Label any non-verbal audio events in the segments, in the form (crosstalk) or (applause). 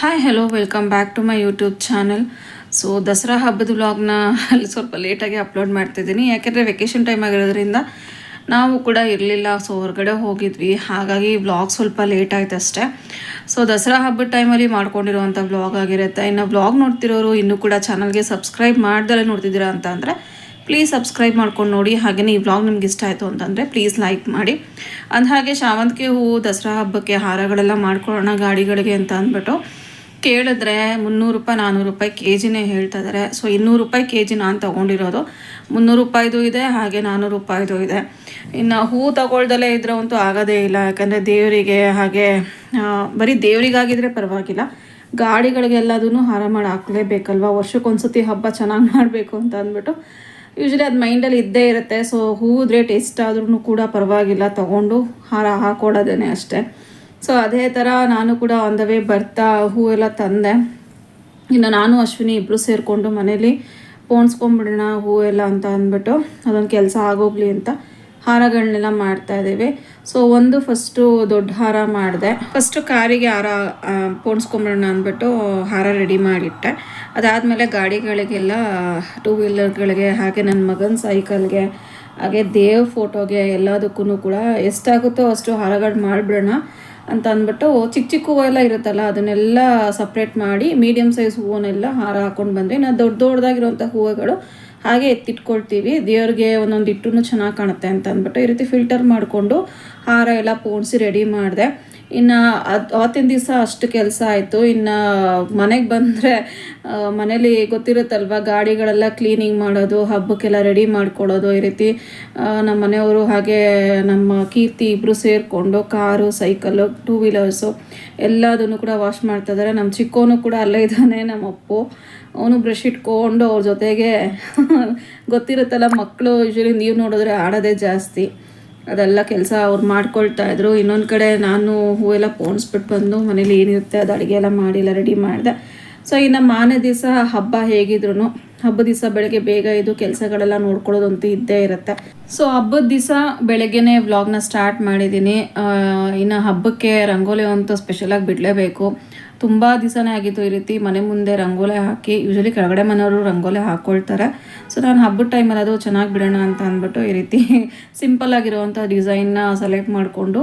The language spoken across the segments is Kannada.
Hi hello welcome back to my YouTube channel so Dasara ಹಬ್ಬದ ವ್ಲಾಗ್ನ ಅಲ್ಲಿ ಸ್ವಲ್ಪ ಲೇಟಾಗಿ ಅಪ್ಲೋಡ್ ಮಾಡ್ತಿದ್ದೀನಿ ಯಾಕೆಂದರೆ ವೆಕೇಷನ್ ಟೈಮ್ ಆಗಿರೋದ್ರಿಂದ ನಾವು ಕೂಡ ಇರಲಿಲ್ಲ. ಸೊ ಹೊರಗಡೆ ಹೋಗಿದ್ವಿ. ಹಾಗಾಗಿ ವ್ಲಾಗ್ ಸ್ವಲ್ಪ ಲೇಟ್ ಆಯ್ತು ಅಷ್ಟೇ. ಸೊ ದಸರಾ ಹಬ್ಬದ ಟೈಮಲ್ಲಿ ಮಾಡ್ಕೊಂಡಿರುವಂಥ ವ್ಲಾಗ್ ಆಗಿರುತ್ತೆ. ಇನ್ನು ವ್ಲಾಗ್ ನೋಡ್ತಿರೋರು ಇನ್ನೂ ಕೂಡ ಚಾನಲ್ಗೆ ಸಬ್ಸ್ಕ್ರೈಬ್ ಮಾಡ್ದಲೇ ನೋಡ್ತಿದ್ದೀರಾ ಅಂತ ಅಂದರೆ ಪ್ಲೀಸ್ ಸಬ್ಸ್ಕ್ರೈಬ್ ಮಾಡ್ಕೊಂಡು ನೋಡಿ. ಹಾಗೆಯೇ ಈ ವ್ಲಾಗ್ ನಿಮ್ಗೆ ಇಷ್ಟ ಆಯಿತು ಅಂತಂದರೆ ಪ್ಲೀಸ್ ಲೈಕ್ ಮಾಡಿ. ಅಂದ ಹಾಗೆ ಶಾವಂತಿಗೆ ಹೂವು ದಸರಾ ಹಬ್ಬಕ್ಕೆ ಹಾರಗಳೆಲ್ಲ ಮಾಡ್ಕೊಳ್ಳೋಣ ಗಾಡಿಗಳಿಗೆ ಅಂತ ಅಂದ್ಬಿಟ್ಟು. ಕೇಳಿದ್ರೆ ಮುನ್ನೂರು ರೂಪಾಯಿ ನಾನ್ನೂರು ರೂಪಾಯಿ ಕೆ ಜಿನೇ ಹೇಳ್ತಾ ಇದ್ದಾರೆ ಸೊ ಇನ್ನೂರು ರೂಪಾಯಿ ಕೆ ಜಿ ನಾನು ತೊಗೊಂಡಿರೋದು. ಮುನ್ನೂರು ರೂಪಾಯಿದು ಇದೆ, ಹಾಗೆ ನಾನ್ನೂರು ರೂಪಾಯಿದು ಇದೆ. ಇನ್ನು ಹೂ ತಗೊಳ್ದಲೇ ಇದ್ರೆ ಅಂತೂ ಆಗೋದೇ ಇಲ್ಲ. ಯಾಕಂದರೆ ದೇವರಿಗೆ ಹಾಗೆ ಬರೀ ದೇವರಿಗಾಗಿದ್ರೆ ಪರವಾಗಿಲ್ಲ. ಗಾಡಿಗಳಿಗೆಲ್ಲದೂ ಹಾರ ಮಾಡಿ ಹಾಕ್ಲೇಬೇಕಲ್ವ? ವರ್ಷಕ್ಕೊಂದ್ಸತಿ ಹಬ್ಬ ಚೆನ್ನಾಗಿ ಮಾಡಬೇಕು ಅಂತ ಅಂದ್ಬಿಟ್ಟು. ಯೂಶ್ವಲಿ ಅದು ಮೈಂಡಲ್ಲಿ ಇದ್ದೇ ಇರುತ್ತೆ. ಸೊ ಹೂವು ರೇಟ್ ಎಷ್ಟಾದ್ರೂ ಕೂಡ ಪರವಾಗಿಲ್ಲ. ತಗೊಂಡು ಹಾರ ಹಾಕೊಳ್ಳೋದೇನೆ ಅಷ್ಟೇ. ಸೊ ಅದೇ ಥರ ನಾನು ಕೂಡ ಆನ್ ದ ವೇ ಬರ್ತಾ ಹೂವೆಲ್ಲ ತಂದೆ. ಇನ್ನು ನಾನು, ಅಶ್ವಿನಿ ಇಬ್ಬರು ಸೇರಿಕೊಂಡು ಮನೇಲಿ ಪೋಣಿಸ್ಕೊಂಬಿಡೋಣ ಹೂವೆಲ್ಲ ಅಂತ ಅಂದ್ಬಿಟ್ಟು ಅದೊಂದು ಕೆಲಸ ಆಗೋಗ್ಲಿ ಅಂತ ಹಾರಗಳನ್ನೆಲ್ಲ ಮಾಡ್ತಾ ಇದ್ದೀವಿ. ಸೊ ಒಂದು ಫಸ್ಟು ದೊಡ್ಡ ಹಾರ ಮಾಡಿದೆ. ಫಸ್ಟು ಕಾರಿಗೆ ಹಾರ ಪೋಣಿಸ್ಕೊಂಬಿಡೋಣ ಅಂದ್ಬಿಟ್ಟು ಹಾರ ರೆಡಿ ಮಾಡಿಟ್ಟೆ. ಅದಾದಮೇಲೆ ಗಾಡಿಗಳಿಗೆಲ್ಲ ಟೂ ವೀಲರ್ಗಳಿಗೆ ಹಾಗೆ ನನ್ನ ಮಗನ ಸೈಕಲ್ಗೆ ಹಾಗೆ ದೇವ್ ಫೋಟೋಗೆ ಎಲ್ಲದಕ್ಕೂ ಕೂಡ ಎಷ್ಟಾಗುತ್ತೋ ಅಷ್ಟು ಹಾರಗಳು ಮಾಡಿಬಿಡೋಣ. ಅಂತ ಅಂದ್ಬಿಟ್ಟು ಚಿಕ್ಕ ಚಿಕ್ಕ ಹೂವೆಲ್ಲ ಇರುತ್ತಲ್ಲ, ಅದನ್ನೆಲ್ಲ ಸಪ್ರೇಟ್ ಮಾಡಿ ಮೀಡಿಯಮ್ ಸೈಜ್ ಹೂವನ್ನೆಲ್ಲ ಹಾರ ಹಾಕೊಂಡು ಬಂದರೆ ನಾವು ದೊಡ್ಡ ದೊಡ್ಡದಾಗಿರುವಂಥ ಹೂವುಗಳು ಹಾಗೆ ಎತ್ತಿಟ್ಕೊಳ್ತೀವಿ. ದೇವ್ರಿಗೆ ಒಂದೊಂದು ಇಟ್ಟು ಚೆನ್ನಾಗಿ ಕಾಣುತ್ತೆ ಅಂತ ಅಂದ್ಬಿಟ್ಟು ಈ ರೀತಿ ಫಿಲ್ಟರ್ ಮಾಡಿಕೊಂಡು ಹಾರ ಎಲ್ಲ ಪೋಣಿಸಿ ರೆಡಿ ಮಾಡಿದೆ. ಇನ್ನು ಅದು ಅವತ್ತಿನ ದಿವಸ ಅಷ್ಟು ಕೆಲಸ ಆಯಿತು. ಇನ್ನು ಮನೆಗೆ ಬಂದರೆ ಮನೇಲಿ ಗೊತ್ತಿರುತ್ತಲ್ವ, ಗಾಡಿಗಳೆಲ್ಲ ಕ್ಲೀನಿಂಗ್ ಮಾಡೋದು, ಹಬ್ಬಕ್ಕೆಲ್ಲ ರೆಡಿ ಮಾಡ್ಕೊಳ್ಳೋದು ಈ ರೀತಿ. ನಮ್ಮ ಮನೆಯವರು ಹಾಗೆ ನಮ್ಮ ಕೀರ್ತಿ ಇಬ್ಬರು ಸೇರಿಕೊಂಡು ಕಾರು ಸೈಕಲ್ಲು ಟೂ ವೀಲರ್ಸು ಎಲ್ಲದನ್ನು ಕೂಡ ವಾಶ್ ಮಾಡ್ತಾ ಇದ್ದಾರೆ ನಮ್ಮ ಚಿಕ್ಕೋನು ಕೂಡ ಅಲ್ಲೇ ಇದ್ದಾನೆ, ನಮ್ಮ ಅಪ್ಪು. ಅವನು ಬ್ರಷ್ ಇಟ್ಕೊಂಡು ಅವ್ರ ಜೊತೆಗೆ (laughs) ಗೊತ್ತಿರುತ್ತಲ್ಲ ಮಕ್ಕಳು ಯೂಶ್ವಲಿ ನೀವು ನೋಡಿದ್ರೆ ಆಡೋದೇ ಜಾಸ್ತಿ. ಅದೆಲ್ಲ ಕೆಲಸ ಅವ್ರು ಮಾಡ್ಕೊಳ್ತಾ ಇದ್ರು. ಇನ್ನೊಂದು ಕಡೆ ನಾನು ಹೂವೆಲ್ಲ ಪೋಣಿಸ್ಬಿಟ್ಟು ಬಂದು ಮನೇಲಿ ಏನಿರುತ್ತೆ ಅದು ಅಡುಗೆ ಎಲ್ಲ ಮಾಡಿ ಎಲ್ಲ ರೆಡಿ ಮಾಡಿದೆ. ಸೊ ಇನ್ನು ಮಾನೆ ದಿವಸ ಹಬ್ಬ ಹೇಗಿದ್ರು ಹಬ್ಬದ ದಿವಸ ಬೆಳಗ್ಗೆ ಬೇಗ ಇದು ಕೆಲಸಗಳೆಲ್ಲ ನೋಡ್ಕೊಳ್ಳೋದಂತೂ ಇದ್ದೇ ಇರುತ್ತೆ. ಸೊ ಹಬ್ಬದ ದಿವಸ ಬೆಳಗ್ಗೆನೇ ವ್ಲಾಗ್ನ ಸ್ಟಾರ್ಟ್ ಮಾಡಿದ್ದೀನಿ ಇನ್ನು ಹಬ್ಬಕ್ಕೆ ರಂಗೋಲಿ ಅಂತೂ ಸ್ಪೆಷಲಾಗಿ ಬಿಡಲೇಬೇಕು. ತುಂಬ ದಿವಸನೇ ಆಗಿತ್ತು ಈ ರೀತಿ ಮನೆ ಮುಂದೆ ರಂಗೋಲೆ ಹಾಕಿ ಯೂಶಲಿ ಕೆಳಗಡೆ ಮನೆಯವರು ರಂಗೋಲೆ ಹಾಕ್ಕೊಳ್ತಾರೆ ಸೊ ನಾನು ಹಬ್ಬದ ಟೈಮಲ್ಲಿ ಅದು ಚೆನ್ನಾಗಿ ಬಿಡೋಣ ಅಂತ ಅಂದ್ಬಿಟ್ಟು ಈ ರೀತಿ (laughs) ಸಿಂಪಲ್ ಆಗಿರುವಂಥ ಡಿಸೈನ್ನ ಸೆಲೆಕ್ಟ್ ಮಾಡಿಕೊಂಡು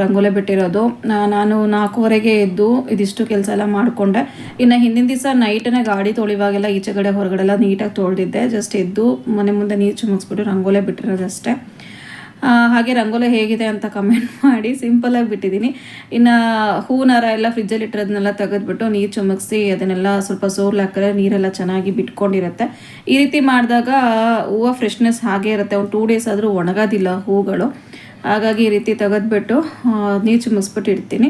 ರಂಗೋಲೆ ಬಿಟ್ಟಿರೋದು. ನಾನು ನಾಲ್ಕೂವರೆಗೆ ಎದ್ದು ಇದಿಷ್ಟು ಕೆಲಸ ಎಲ್ಲ ಮಾಡಿಕೊಂಡೆ. ಇನ್ನು ಹಿಂದಿನ ದಿವಸ ನೈಟನೇ ಗಾಡಿ ತೊಳಿವಾಗೆಲ್ಲ ಈಚೆಗಡೆ ಹೊರಗಡೆ ಎಲ್ಲ ನೀಟಾಗಿ ತೊಳೆದಿದ್ದೆ. ಜಸ್ಟ್ ಎದ್ದು ಮನೆ ಮುಂದೆ ನೀರು ಚುಮಕ್ಸ್ಬಿಟ್ಟು ರಂಗೋಲೆ ಬಿಟ್ಟಿರೋದಷ್ಟೇ. ಹಾಗೆ ರಂಗೋಲಿ ಹೇಗಿದೆ ಅಂತ ಕಮೆಂಟ್ (laughs) ಮಾಡಿ ಸಿಂಪಲಾಗಿ ಬಿಟ್ಟಿದ್ದೀನಿ ಇನ್ನು ಹೂನಾರ ಎಲ್ಲ ಫ್ರಿಜ್ಜಲ್ಲಿ ಇಟ್ಟಿರೋದನ್ನೆಲ್ಲ ತೆಗೆದ್ಬಿಟ್ಟು ನೀರು ಚುಮಕ್ಸಿ ಅದನ್ನೆಲ್ಲ ಸ್ವಲ್ಪ ಸೋರ್ಲು ಹಾಕಿದ್ರೆ ನೀರೆಲ್ಲ ಚೆನ್ನಾಗಿ ಬಿಟ್ಕೊಂಡಿರುತ್ತೆ. ಈ ರೀತಿ ಮಾಡಿದಾಗ ಹೂವು ಫ್ರೆಶ್ನೆಸ್ ಹಾಗೆ ಇರುತ್ತೆ. ಒಂದು ಟೂ ಡೇಸ್ ಆದರೂ ಒಣಗೋದಿಲ್ಲ ಹೂಗಳು. ಹಾಗಾಗಿ ಈ ರೀತಿ ತೆಗೆದ್ಬಿಟ್ಟು ನೀರು ಚುಮಕ್ಸ್ಬಿಟ್ಟು ಇಡ್ತೀನಿ.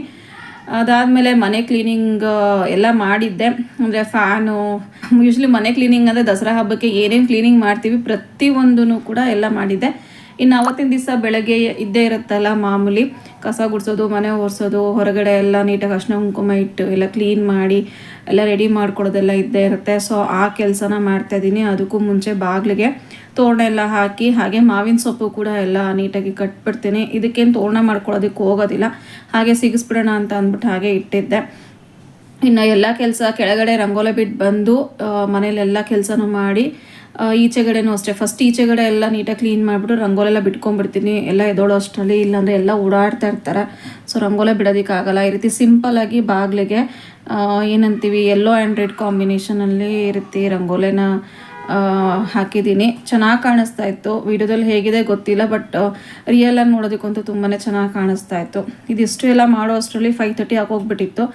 ಅದಾದಮೇಲೆ ಮನೆ ಕ್ಲೀನಿಂಗ್ ಎಲ್ಲ ಮಾಡಿದ್ದೆ. ಅಂದರೆ ಫ್ಯಾನು ಯೂಶ್ವಲಿ ಮನೆ ಕ್ಲೀನಿಂಗ್ ಅಂದರೆ ದಸರಾ ಹಬ್ಬಕ್ಕೆ ಏನೇನು ಕ್ಲೀನಿಂಗ್ ಮಾಡ್ತೀವಿ ಪ್ರತಿಯೊಂದೂ ಕೂಡ ಎಲ್ಲ ಮಾಡಿದ್ದೆ. ಇನ್ನು ಅವತ್ತಿನ ದಿವಸ ಬೆಳಗ್ಗೆ ಇದ್ದೇ ಇರುತ್ತಲ್ಲ ಮಾಮೂಲಿ. ಕಸ ಗುಡಿಸೋದು, ಮನೆ ಒರೆಸೋದು, ಹೊರಗಡೆ ಎಲ್ಲ ನೀಟಾಗಿ ಅರ್ಶಿನ ಕುಂಕುಮ ಇಟ್ಟು ಎಲ್ಲ ಕ್ಲೀನ್ ಮಾಡಿ ಎಲ್ಲ ರೆಡಿ ಮಾಡ್ಕೊಡೋದೆಲ್ಲ ಇದ್ದೇ ಇರುತ್ತೆ. ಸೊ ಆ ಕೆಲಸನ ಮಾಡ್ತಾ ಇದ್ದೀನಿ. ಅದಕ್ಕೂ ಮುಂಚೆ ಬಾಗಿಲಿಗೆ ತೋರಣ ಎಲ್ಲ ಹಾಕಿ, ಹಾಗೆ ಮಾವಿನ ಸೊಪ್ಪು ಕೂಡ ಎಲ್ಲ ನೀಟಾಗಿ ಕಟ್ಬಿಡ್ತೀನಿ ಇದಕ್ಕೇನು ತೋರಣ ಮಾಡ್ಕೊಳ್ಳೋದಕ್ಕೆ ಹೋಗೋದಿಲ್ಲ. ಹಾಗೆ ಸಿಗಿಸ್ಬಿಡೋಣ ಅಂತ ಅಂದ್ಬಿಟ್ಟು ಹಾಗೆ ಇಟ್ಟಿದ್ದೆ. ಇನ್ನು ಎಲ್ಲ ಕೆಲಸ ಕೆಳಗಡೆ ರಂಗೋಲೆ ಬಿಟ್ಟು ಬಂದು ಮನೇಲೆಲ್ಲ ಕೆಲಸನೂ ಮಾಡಿ ಈಚೆಗಡೆನೂ ಅಷ್ಟೇ. ಫಸ್ಟ್ ಈಚೆಗಡೆ ಎಲ್ಲ ನೀಟಾಗಿ ಕ್ಲೀನ್ ಮಾಡಿಬಿಟ್ಟು ರಂಗೋಲಿ ಎಲ್ಲ ಬಿಟ್ಕೊಂಡ್ಬಿಡ್ತೀನಿ. ಎಲ್ಲ ಎದೋಳೋ ಅಷ್ಟರಲ್ಲಿ, ಇಲ್ಲಾಂದರೆ ಎಲ್ಲ ಓಡಾಡ್ತಾ ಇರ್ತಾರೆ. ಸೊ ರಂಗೋಲಿ ಬಿಡೋದಕ್ಕಾಗಲ್ಲ ಈ ರೀತಿ ಸಿಂಪಲ್ಲಾಗಿ ಬಾಗಿಲಿಗೆ ಏನಂತೀವಿ ಎಲ್ಲೋ ಆ್ಯಂಡ್ ರೆಡ್ ಕಾಂಬಿನೇಷನಲ್ಲಿ ಇರುತ್ತೆ ರೀತಿ ರಂಗೋಲಿನ. ಹಾಕಿದ್ದೀನಿ. ಚೆನ್ನಾಗಿ ಕಾಣಿಸ್ತಾ ಇತ್ತು. ವಿಡಿಯೋದಲ್ಲಿ ಹೇಗಿದೆ ಗೊತ್ತಿಲ್ಲ, ಬಟ್ ರಿಯಲಾಗಿ ನೋಡೋದಕ್ಕಂತೂ ತುಂಬಾ ಚೆನ್ನಾಗಿ ಕಾಣಿಸ್ತಾ ಇತ್ತು. ಇದಿಷ್ಟು ಎಲ್ಲ ಮಾಡೋ ಅಷ್ಟರಲ್ಲಿ ಫೈವ್ ತರ್ಟಿ ಆಗೋಗ್ಬಿಟ್ಟಿತ್ತು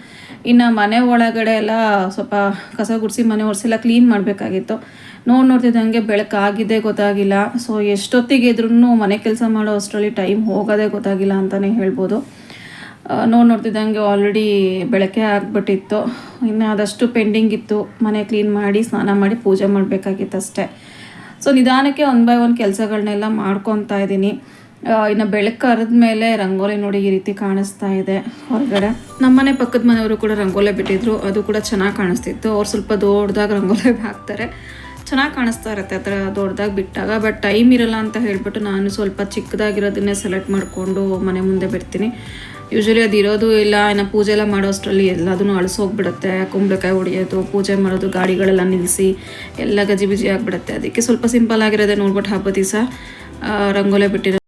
ಇನ್ನು ಮನೆ ಒಳಗಡೆ ಎಲ್ಲ ಸ್ವಲ್ಪ ಕಸ ಗುಡಿಸಿ ಮನೆ ಒರೆಸೆಲ್ಲ ಕ್ಲೀನ್ ಮಾಡಬೇಕಾಗಿತ್ತು. ನೋಡಿ ನೋಡ್ತಿದ್ದಂಗೆ ಬೆಳಕಾಗಿದೆ ಗೊತ್ತಾಗಿಲ್ಲ. ಸೊ ಎಷ್ಟೊತ್ತಿಗೆ ಇದ್ರೂ ಮನೆ ಕೆಲಸ ಮಾಡೋ ಅಷ್ಟರಲ್ಲಿ ಟೈಮ್ ಹೋಗೋದೇ ಗೊತ್ತಾಗಿಲ್ಲ ಅಂತಲೇ ಹೇಳ್ಬೋದು. ನೋಡಿ ನೋಡ್ತಿದ್ದಂಗೆ ಆಲ್ರೆಡಿ ಬೆಳಕೆ ಆಗಿಬಿಟ್ಟಿತ್ತು. ಇನ್ನು ಅದಷ್ಟು ಪೆಂಡಿಂಗ್ ಇತ್ತು. ಮನೆ ಕ್ಲೀನ್ ಮಾಡಿ, ಸ್ನಾನ ಮಾಡಿ ಪೂಜೆ ಮಾಡಬೇಕಾಗಿತ್ತು ಅಷ್ಟೇ. ಸೊ ನಿಧಾನಕ್ಕೆ ಒನ್ ಬೈ ಒನ್ ಕೆಲಸಗಳನ್ನೆಲ್ಲ ಮಾಡ್ಕೊತಾ ಇದ್ದೀನಿ. ಇನ್ನು ಬೆಳಕು ಕರೆದ ಮೇಲೆ ರಂಗೋಲಿ ನೋಡಿ ಈ ರೀತಿ ಕಾಣಿಸ್ತಾ ಇದೆ ಹೊರಗಡೆ. ನಮ್ಮನೆ ಪಕ್ಕದ ಮನೆಯವರು ಕೂಡ ರಂಗೋಲಿ ಬಿಟ್ಟಿದ್ರು. ಅದು ಕೂಡ ಚೆನ್ನಾಗಿ ಕಾಣಿಸ್ತಿತ್ತು. ಅವ್ರು ಸ್ವಲ್ಪ ದೊಡ್ಡದಾಗಿ ರಂಗೋಲಿ (laughs) ಹಾಕ್ತಾರೆ. ಚೆನ್ನಾಗಿ ಕಾಣಿಸ್ತಾ ಇರುತ್ತೆ ಆ ಥರ ದೊಡ್ಡದಾಗಿ ಬಿಟ್ಟಾಗ. ಬಟ್ ಟೈಮ್ ಇರಲ್ಲ ಅಂತ ಹೇಳಿಬಿಟ್ಟು ನಾನು ಸ್ವಲ್ಪ ಚಿಕ್ಕದಾಗಿರೋದನ್ನೇ ಸೆಲೆಕ್ಟ್ ಮಾಡಿಕೊಂಡು ಮನೆ ಮುಂದೆ ಬಿಡ್ತೀನಿ. ಯೂಶ್ವಲಿ ಅದು ಇರೋದು ಇಲ್ಲ, ಇನ್ನು ಪೂಜೆ ಎಲ್ಲ ಮಾಡೋ ಅಷ್ಟರಲ್ಲಿ ಎಲ್ಲದೂ ಅಳಿಸೋಗ್ಬಿಡುತ್ತೆ ಕುಂಬಳಕಾಯಿ ಹೊಡೆಯೋದು, ಪೂಜೆ ಮಾಡೋದು, ಗಾಡಿಗಳೆಲ್ಲ ನಿಲ್ಲಿಸಿ ಎಲ್ಲ ಗಜಿಬಿಜಿ ಆಗಿಬಿಡುತ್ತೆ. ಅದಕ್ಕೆ ಸ್ವಲ್ಪ ಸಿಂಪಲ್ ಆಗಿರೋದೇ ನೋಡ್ಬಿಟ್ಟು ಹಬ್ಬ ದಿವಸ ರಂಗೋಲೆ ಬಿಟ್ಟಿರೋ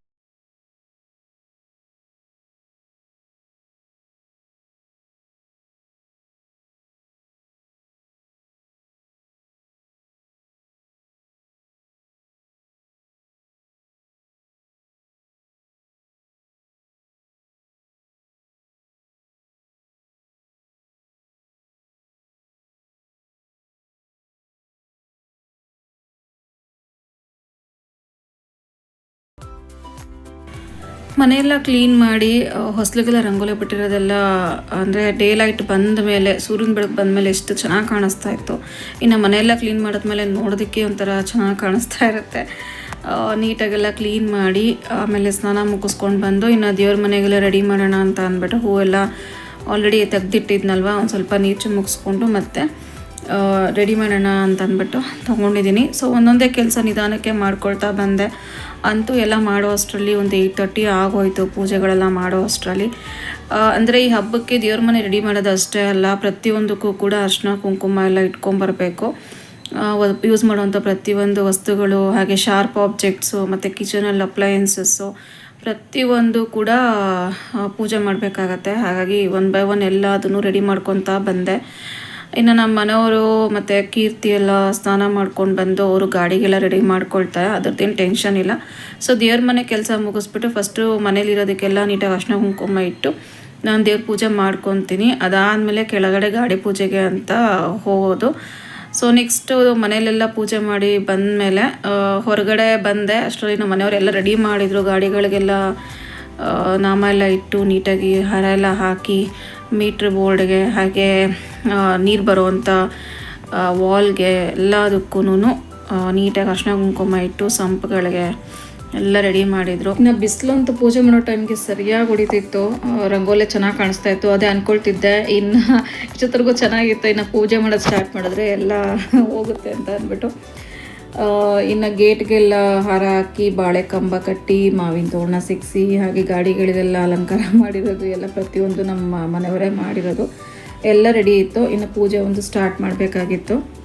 ಮನೆಯೆಲ್ಲ ಕ್ಲೀನ್ ಮಾಡಿ ಹೊಸಲಿಗೆಲ್ಲ ರಂಗೋಲಿ ಬಿಟ್ಟಿರೋದೆಲ್ಲ, ಅಂದರೆ ಡೇ ಲೈಟ್ ಬಂದ ಮೇಲೆ, ಸೂರ್ಯನ ಬೆಳಕು ಬಂದ ಮೇಲೆ ಎಷ್ಟು ಚೆನ್ನಾಗಿ ಕಾಣಿಸ್ತಾ ಇತ್ತು. ಇನ್ನು ಮನೆಯೆಲ್ಲ ಕ್ಲೀನ್ ಮಾಡಿದ್ಮೇಲೆ ನೋಡೋದಕ್ಕೆ ಒಂಥರ ಚೆನ್ನಾಗಿ ಕಾಣಿಸ್ತಾ ಇರುತ್ತೆ. ನೀಟಾಗೆಲ್ಲ ಕ್ಲೀನ್ ಮಾಡಿ, ಆಮೇಲೆ ಸ್ನಾನ ಮುಗಿಸ್ಕೊಂಡು ಬಂದು, ಇನ್ನು ದೇವ್ರ ಮನೆಗೆಲ್ಲ ರೆಡಿ ಮಾಡೋಣ ಅಂತ ಅಂದ್ಬಿಟ್ಟು ಹೂವೆಲ್ಲ ಆಲ್ರೆಡಿ ತೆಗ್ದಿಟ್ಟಿದ್ನಲ್ವ, ಒಂದು ಸ್ವಲ್ಪ ನೀರು ಮುಗಿಸ್ಕೊಂಡು ಮತ್ತೆ ರೆಡಿ ಮಾಡೋಣ ಅಂತ ಅಂದ್ಬಿಟ್ಟು ತೊಗೊಂಡಿದ್ದೀನಿ. ಸೊ ಒಂದೊಂದೇ ಕೆಲಸ ನಿಧಾನಕ್ಕೆ ಮಾಡ್ಕೊಳ್ತಾ ಬಂದೆ. ಅಂತೂ ಎಲ್ಲ ಮಾಡೋ ಅಷ್ಟರಲ್ಲಿ ಒಂದು ಏಯ್ಟ್ ತರ್ಟಿ ಆಗೋಯ್ತು ಪೂಜೆಗಳೆಲ್ಲ ಮಾಡೋ ಅಷ್ಟರಲ್ಲಿ ಅಂದರೆ ಈ ಹಬ್ಬಕ್ಕೆ ದೇವ್ರ ಮನೆ ರೆಡಿ ಮಾಡೋದು ಅಷ್ಟೇ ಅಲ್ಲ, ಪ್ರತಿಯೊಂದಕ್ಕೂ ಕೂಡ ಅರ್ಶಿನ, ಕುಂಕುಮ ಎಲ್ಲ ಇಟ್ಕೊಂಬರಬೇಕು. ಯೂಸ್ ಮಾಡುವಂಥ ಪ್ರತಿಯೊಂದು ವಸ್ತುಗಳು, ಹಾಗೆ ಶಾರ್ಪ್ ಆಬ್ಜೆಕ್ಟ್ಸು ಮತ್ತು ಕಿಚನಲ್ಲಿ ಅಪ್ಲಯನ್ಸಸ್ಸು ಪ್ರತಿಯೊಂದು ಕೂಡ ಪೂಜೆ ಮಾಡಬೇಕಾಗತ್ತೆ. ಹಾಗಾಗಿ ಒನ್ ಬೈ ಒನ್ ಎಲ್ಲ ಅದನ್ನು ರೆಡಿ ಮಾಡ್ಕೊತಾ ಬಂದೆ. ಇನ್ನು ನಮ್ಮ ಮನೆಯವರು ಮತ್ತು ಕೀರ್ತಿ ಎಲ್ಲ ಸ್ನಾನ ಮಾಡ್ಕೊಂಡು ಬಂದು ಅವರು ಗಾಡಿಗೆಲ್ಲ ರೆಡಿ ಮಾಡ್ಕೊಳ್ತಾರೆ. ಅದ್ರದ್ದೇನು ಟೆನ್ಷನ್ ಇಲ್ಲ. ಸೊ ದೇವ್ರ ಮನೆ ಕೆಲಸ ಮುಗಿಸ್ಬಿಟ್ಟು ಫಸ್ಟು ಮನೇಲಿರೋದಕ್ಕೆಲ್ಲ ನೀಟಾಗಿ ಅರ್ಶಿನ ಕುಂಕುಮ ಇಟ್ಟು ನಾನು ದೇವ್ರ ಪೂಜೆ ಮಾಡ್ಕೊತೀನಿ. ಅದಾದಮೇಲೆ ಕೆಳಗಡೆ ಗಾಡಿ ಪೂಜೆಗೆ ಅಂತ ಹೋಗೋದು. ಸೊ ನೆಕ್ಸ್ಟು ಮನೆಯಲ್ಲೆಲ್ಲ ಪೂಜೆ ಮಾಡಿ ಬಂದಮೇಲೆ ಹೊರಗಡೆ ಬಂದೆ. ಅಷ್ಟರಲ್ಲಿ ನಮ್ಮ ಮನೆಯವರೆಲ್ಲ ರೆಡಿ ಮಾಡಿದರು. ಗಾಡಿಗಳಿಗೆಲ್ಲ ನಾಮ ಎಲ್ಲ ಇಟ್ಟು ನೀಟಾಗಿ ಹಾರ ಎಲ್ಲ ಹಾಕಿ ಮೀಟ್ರ್ ಬೋರ್ಡ್ಗೆ ಹಾಗೆ ನೀರು ಬರುವಂಥ ವಾಲ್ಗೆ ಎಲ್ಲದಕ್ಕೂ ನೀಟಾಗಿ ಅರ್ಶಿನ ಕುಂಕುಮ ಇಟ್ಟು ಸಂಪ್ಗಳಿಗೆ ಎಲ್ಲ ರೆಡಿ ಮಾಡಿದರು. ಇನ್ನು ಬಿಸಿಲಂತೂ ಪೂಜೆ ಮಾಡೋ ಟೈಮ್ಗೆ ಸರಿಯಾಗಿ ಹೊಡಿತಿತ್ತು. ರಂಗೋಲೆ ಚೆನ್ನಾಗಿ ಕಾಣಿಸ್ತಾ ಇತ್ತು. ಅದೇ ಅಂದ್ಕೊಳ್ತಿದ್ದೆ ಇನ್ನು ಚಿತ್ರಗೂ ಚೆನ್ನಾಗಿತ್ತು. ಇನ್ನು ಪೂಜೆ ಮಾಡೋದು ಸ್ಟಾರ್ಟ್ ಮಾಡಿದ್ರೆ ಎಲ್ಲ (laughs) ಹೋಗುತ್ತೆ ಅಂತ ಅಂದ್ಬಿಟ್ಟು. ಇನ್ನು ಗೇಟ್ಗೆಲ್ಲ ಹಾರ ಹಾಕಿ, ಬಾಳೆ ಕಂಬ ಕಟ್ಟಿ, ಮಾವಿನ ತೋರಣ ಸಿಕ್ಸಿ ಹಾಗೆ ಗಾಡಿಗಳಿಗೆಲ್ಲ ಅಲಂಕಾರ (laughs) ಮಾಡಿರೋದು, ಎಲ್ಲ ಪ್ರತಿಯೊಂದು ನಮ್ಮ ಮನೆಯವರೇ ಮಾಡಿರೋದು. ಎಲ್ಲ ರೆಡಿ ಇತ್ತು. ಇನ್ನು ಪೂಜೆ ಒಂದು ಸ್ಟಾರ್ಟ್ ಮಾಡಬೇಕಾಗಿತ್ತು.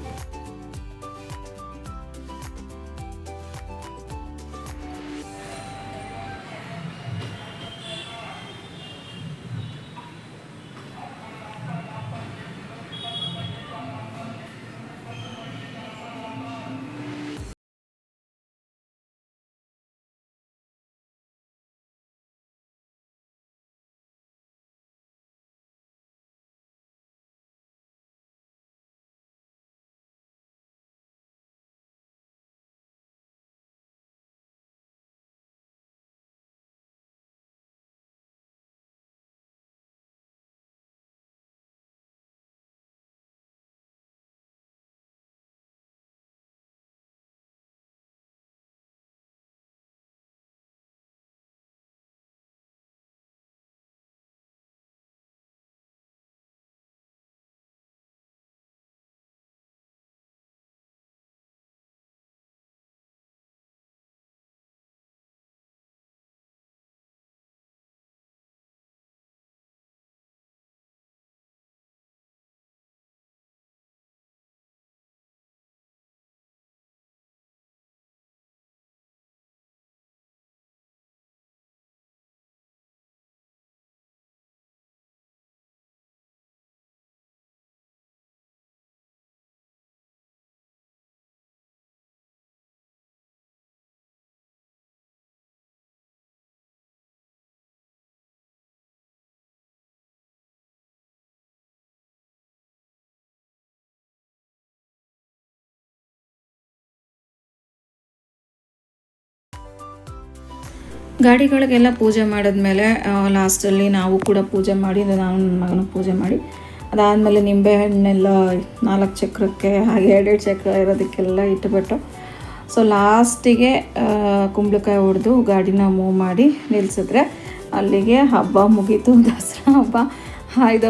ಗಾಡಿಗಳಿಗೆಲ್ಲ ಪೂಜೆ ಮಾಡಿದ್ಮೇಲೆ ಲಾಸ್ಟಲ್ಲಿ ನಾವು ಕೂಡ ಪೂಜೆ ಮಾಡಿ ನಾನು ನನ್ನ ಮಗನ ಪೂಜೆ ಮಾಡಿ. ಅದಾದಮೇಲೆ ನಿಂಬೆಹಣ್ಣೆಲ್ಲ ನಾಲ್ಕು ಚಕ್ರಕ್ಕೆ, ಹಾಗೆ ಎರಡೆರಡು ಚಕ್ರ ಇರೋದಕ್ಕೆಲ್ಲ ಇಟ್ಬಿಟ್ಟು. ಸೊ ಲಾಸ್ಟಿಗೆ ಕುಂಬಳಕಾಯಿ ಹೊಡೆದು ಗಾಡಿನ ಮೂವ್ ಮಾಡಿ ನಿಲ್ಲಿಸಿದ್ರೆ ಅಲ್ಲಿಗೆ ಹಬ್ಬ ಮುಗೀತು, ದಸರಾ ಹಬ್ಬ ಆಯ್ದ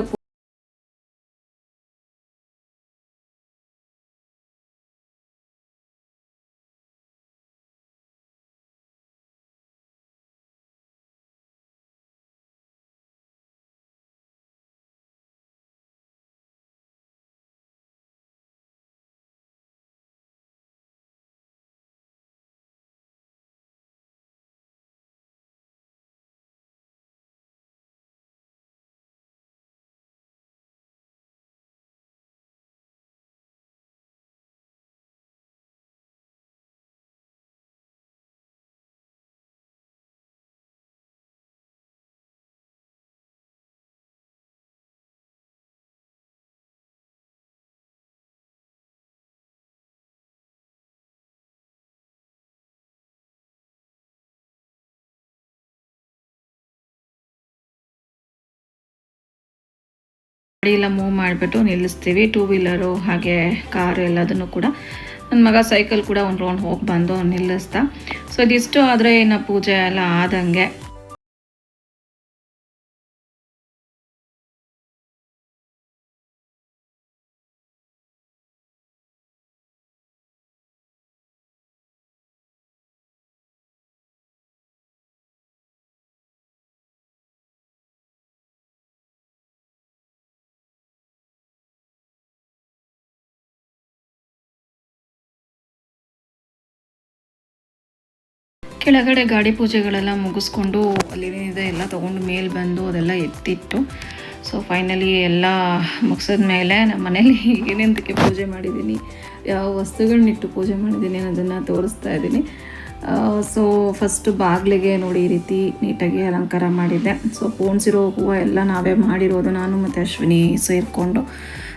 ಗಾಡಿ ಎಲ್ಲ ಮೂವ್ ಮಾಡಿಬಿಟ್ಟು ನಿಲ್ಲಿಸ್ತೀವಿ. ಟೂ ವೀಲರು ಹಾಗೆ ಕಾರು ಎಲ್ಲದನ್ನು ಕೂಡ. ನನ್ನ ಮಗ ಸೈಕಲ್ ಕೂಡ ಒಂದು ರೌಂಡ್ ಹೋಗಿ ಬಂದು ನಿಲ್ಲಿಸ್ತಾ ಸೊ ಇದಿಷ್ಟು ಆದರೆ ಇನ್ನು ಪೂಜೆ ಎಲ್ಲ ಆದಂಗೆ. ಕೆಳಗಡೆ ಗಾಡಿ ಪೂಜೆಗಳೆಲ್ಲ ಮುಗಿಸ್ಕೊಂಡು ಅಲ್ಲಿನಿಂದ ಎಲ್ಲ ತೊಗೊಂಡು ಮೇಲೆ ಬಂದು ಅದೆಲ್ಲ ಎತ್ತಿಟ್ಟು ಸೊ ಫೈನಲಿ ಎಲ್ಲ ಮುಗಿಸಿದ ಮೇಲೆ ನಮ್ಮ ಮನೇಲಿ ಏನೇನಕ್ಕೆ ಪೂಜೆ ಮಾಡಿದ್ದೀನಿ, ಯಾವ ವಸ್ತುಗಳನ್ನಿಟ್ಟು ಪೂಜೆ ಮಾಡಿದ್ದೀನಿ ಅನ್ನೋದನ್ನು ತೋರಿಸ್ತಾ ಇದ್ದೀನಿ. ಸೊ ಫಸ್ಟು ಬಾಗಿಲಿಗೆ ನೋಡಿ ಈ ರೀತಿ ನೀಟಾಗಿ ಅಲಂಕಾರ ಮಾಡಿದ್ದೆ. ಸೊ ಪೋಣಿಸಿರೋ ಹೂವು ಎಲ್ಲ ನಾವೇ ಮಾಡಿರೋದು, ನಾನು ಮತ್ತು ಅಶ್ವಿನಿ ಸೇರಿಕೊಂಡು.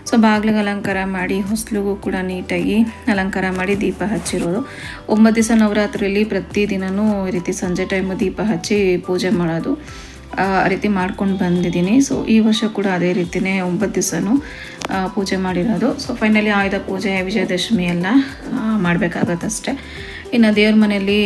ಸೊ ಬಾಗಿಲಿಗೆ ಅಲಂಕಾರ ಮಾಡಿ, ಹೊಸ್ಲಿಗೂ ಕೂಡ ನೀಟಾಗಿ ಅಲಂಕಾರ ಮಾಡಿ ದೀಪ ಹಚ್ಚಿರೋದು. ಒಂಬತ್ತು ದಿವಸ ನವರಾತ್ರಿಯಲ್ಲಿ ಪ್ರತಿದಿನವೂ ಈ ರೀತಿ ಸಂಜೆ ಟೈಮು ದೀಪ ಹಚ್ಚಿ ಪೂಜೆ ಮಾಡೋದು, ಆ ರೀತಿ ಮಾಡ್ಕೊಂಡು ಬಂದಿದ್ದೀನಿ. ಸೊ ಈ ವರ್ಷ ಕೂಡ ಅದೇ ರೀತಿಯೇ ಒಂಬತ್ತು ದಿವಸನೂ ಪೂಜೆ ಮಾಡಿರೋದು. ಸೊ ಫೈನಲಿ ಆಯುಧ ಪೂಜೆ, ವಿಜಯದಶಮಿ ಎಲ್ಲ ಮಾಡಬೇಕಾಗತ್ತಷ್ಟೆ. ಇನ್ನು ದೇವ್ರ ಮನೆಯಲ್ಲಿ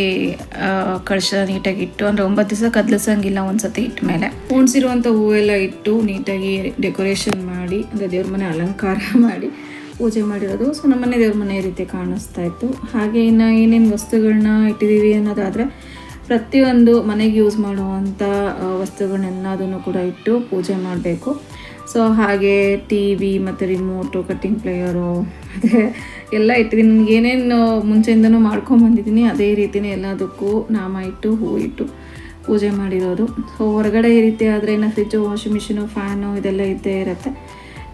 ಕಳಶ ನೀಟಾಗಿ ಇಟ್ಟು, ಅಂದರೆ ಒಂಬತ್ತು ದಿವಸ ಕದಲಿಸಂಗಿಲ್ಲ ಒಂದು ಸತಿ ಇಟ್ಟ ಮೇಲೆ ಉಣ್ಸಿರುವಂಥ ಹೂವೆಲ್ಲ ಇಟ್ಟು ನೀಟಾಗಿ ಡೆಕೋರೇಷನ್ ಮಾಡಿ, ಅಂದರೆ ದೇವ್ರ ಮನೆ ಅಲಂಕಾರ (laughs) ಮಾಡಿ ಪೂಜೆ ಮಾಡಿರೋದು. ಸೊ ನಮ್ಮನೆ ದೇವ್ರ ಮನೆ ರೀತಿ ಕಾಣಿಸ್ತಾ ಇತ್ತು. ಹಾಗೆ ಇನ್ನು ಏನೇನು ವಸ್ತುಗಳನ್ನ ಇಟ್ಟಿದ್ದೀವಿ ಅನ್ನೋದಾದರೆ ಪ್ರತಿಯೊಂದು ಮನೆಗೆ ಯೂಸ್ ಮಾಡುವಂಥ ವಸ್ತುಗಳನ್ನೆಲ್ಲದನ್ನು ಕೂಡ ಇಟ್ಟು ಪೂಜೆ ಮಾಡಬೇಕು. ಸೊ ಹಾಗೆ ಟಿ ವಿ ಮತ್ತು ರಿಮೋಟು ಕಟ್ಟಿಂಗ್ ಪ್ಲೇಯರು ಮತ್ತು ಎಲ್ಲ ಇಟ್ಟಿದ್ದೀನಿ ನನಗೆ ಏನೇನು ಮುಂಚೆಯಿಂದನೂ ಮಾಡ್ಕೊಂಬಂದಿದ್ದೀನಿ ಅದೇ ರೀತಿಯೇ ಎಲ್ಲದಕ್ಕೂ ನಾಮ ಇಟ್ಟು ಹೂ ಇಟ್ಟು ಪೂಜೆ ಮಾಡಿರೋದು. ಸೊ ಹೊರಗಡೆ ಈ ರೀತಿ ಆದರೆ ಇನ್ನು ಫ್ರಿಜ್ಜು ವಾಷಿಂಗ್ ಮಿಷಿನು ಫ್ಯಾನು ಇದೆಲ್ಲ ಇದ್ದೇ ಇರುತ್ತೆ.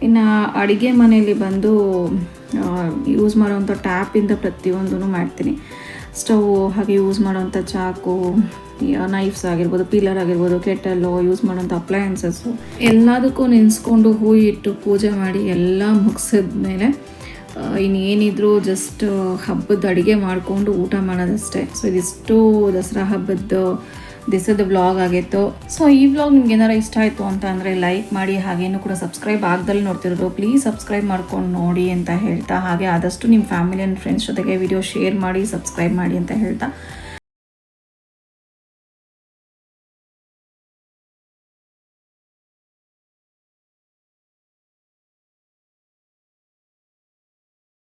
ಇನ್ನು ಅಡುಗೆ ಮನೆಯಲ್ಲಿ ಬಂದು ಯೂಸ್ ಮಾಡೋವಂಥ ಟ್ಯಾಪಿಂದ ಪ್ರತಿಯೊಂದೂ ಮಾಡ್ತೀನಿ. ಸ್ಟವ್ ಹಾಗೆ ಯೂಸ್ ಮಾಡೋವಂಥ ಚಾಕು ನೈಫ್ಸ್ ಆಗಿರ್ಬೋದು ಪೀಲರ್ ಆಗಿರ್ಬೋದು ಕೆಟಲ್ಲು ಯೂಸ್ ಮಾಡೋಂಥ ಅಪ್ಲಯನ್ಸಸ್ಸು ಎಲ್ಲದಕ್ಕೂ ನೆನೆಸ್ಕೊಂಡು ಹೂ ಇಟ್ಟು ಪೂಜೆ ಮಾಡಿ ಎಲ್ಲ ಮುಗಿಸಿದ್ಮೇಲೆ ಇನ್ನೇನಿದ್ರು ಜಸ್ಟ್ ಹಬ್ಬದ ಅಡುಗೆ ಮಾಡಿಕೊಂಡು ಊಟ ಮಾಡೋದಷ್ಟೇ. ಸೊ ಇದಿಷ್ಟು ದಸರಾ ಹಬ್ಬದ ದಿವಸದ ಬ್ಲಾಗ್ ಆಗಿತ್ತು. ಸೊ ಈ ವ್ಲಾಗ್ ನಿಮ್ಗೆ ಏನಾರ ಇಷ್ಟ ಆಯಿತು ಅಂತ ಅಂದರೆ ಲೈಕ್ ಮಾಡಿ, ಹಾಗೇನು ಕೂಡ ಸಬ್ಸ್ಕ್ರೈಬ್ ಆಗ್ದಲ್ಲಿ ನೋಡ್ತಿರೋದು. ಪ್ಲೀಸ್ ಸಬ್ಸ್ಕ್ರೈಬ್ ಮಾಡ್ಕೊಂಡು ನೋಡಿ ಅಂತ ಹೇಳ್ತಾ, ಹಾಗೆ ಆದಷ್ಟು ನಿಮ್ಮ ಫ್ಯಾಮಿಲಿ ಆ್ಯಂಡ್ ಫ್ರೆಂಡ್ಸ್ ಜೊತೆಗೆ ವಿಡಿಯೋ ಶೇರ್ ಮಾಡಿ ಸಬ್ಸ್ಕ್ರೈಬ್ ಮಾಡಿ ಅಂತ ಹೇಳ್ತಾ.